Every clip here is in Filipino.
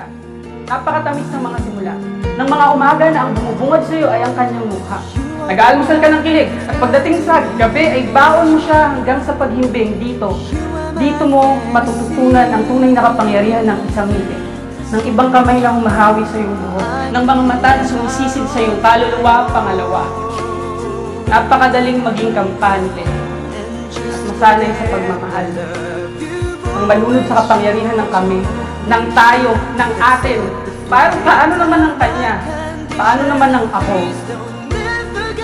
ka. Napakatamis ng mga simula. Ng mga umaga na ang bumubungad sa iyo ay ang kanyang mukha. Nag-aalmusal ka ng kilig at pagdating sa gabi ay baon mo siya hanggang sa paghimbing dito. Dito mo matututunan ang tunay na kapangyarihan ng isang ngiti. Ng ibang kamay na humahawi sa iyong buhok. Ng mga mata na sumisisid sa iyong kaluluwa pangalawa. Napakadaling maging kampante at masanay sa pagmamahal. Ang malunod sa kapangyarihan ng kami, ng tayo, ng atin. Para paano naman ang kanya? Paano naman ang ako?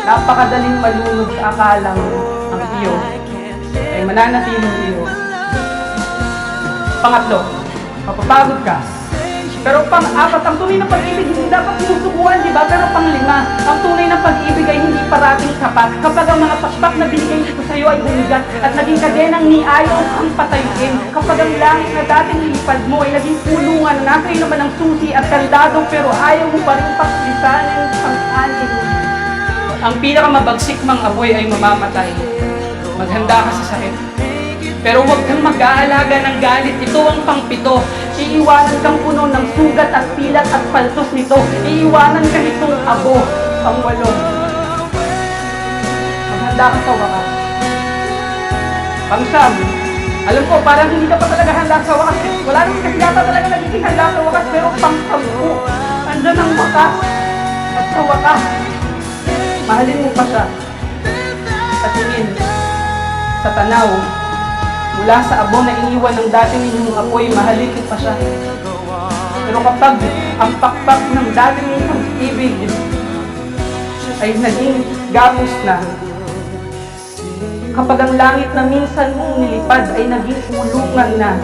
Napakadaling malunod sa akalang ang iyo ay mananatiling iyo. Pangatlo, mapapagod ka. Pero pang-apat, ang tunay na pag-ibig hindi dapat sinusubuan, di ba? Pero pang-lima, ang tunay na pag-ibig ay hindi parating sapat. Kapag ang mga pakpak na binigay iyo ay bumigat at naging kadenang ni ayaw ang patayuin. Kapag ang langit na dating lipad mo ay naging pulungan na nasa iyo naman ang susi at kandado pero ayaw mo pa rin paklisanin ang anin. Ang pinakamabagsik mang apoy ay mamamatay. Maghanda ka sa sakit. Pero huwag kang mag-aalaga ng galit. Ito ang pangpito. Iiwanan kang puno ng sugat at pilat at paltos nito. Iiwanan ka nitong abo. Pangwalo. Maghanda ka sa wakas. Pangsam. Alam ko, parang hindi ka pa talaga handa sa wakas. Wala naman kasi yata talaga nagiging handa sa wakas. Pero pangsampu. Andyan ang wakas. At sa wakas, mahalin mo pa siya. Sa tingin, sa tanaw, mula sa abo na iniwan ng dating inyong apoy, mahalin mo pa siya. Pero kapag ang pakpak ng dating inyong ibig ay naging gapos na, kapag ang langit na minsan mong nilipad ay naging ulungan na,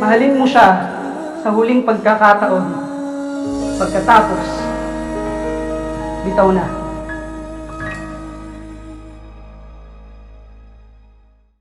mahalin mo siya sa huling pagkakataon. Pagkatapos, bitaw na.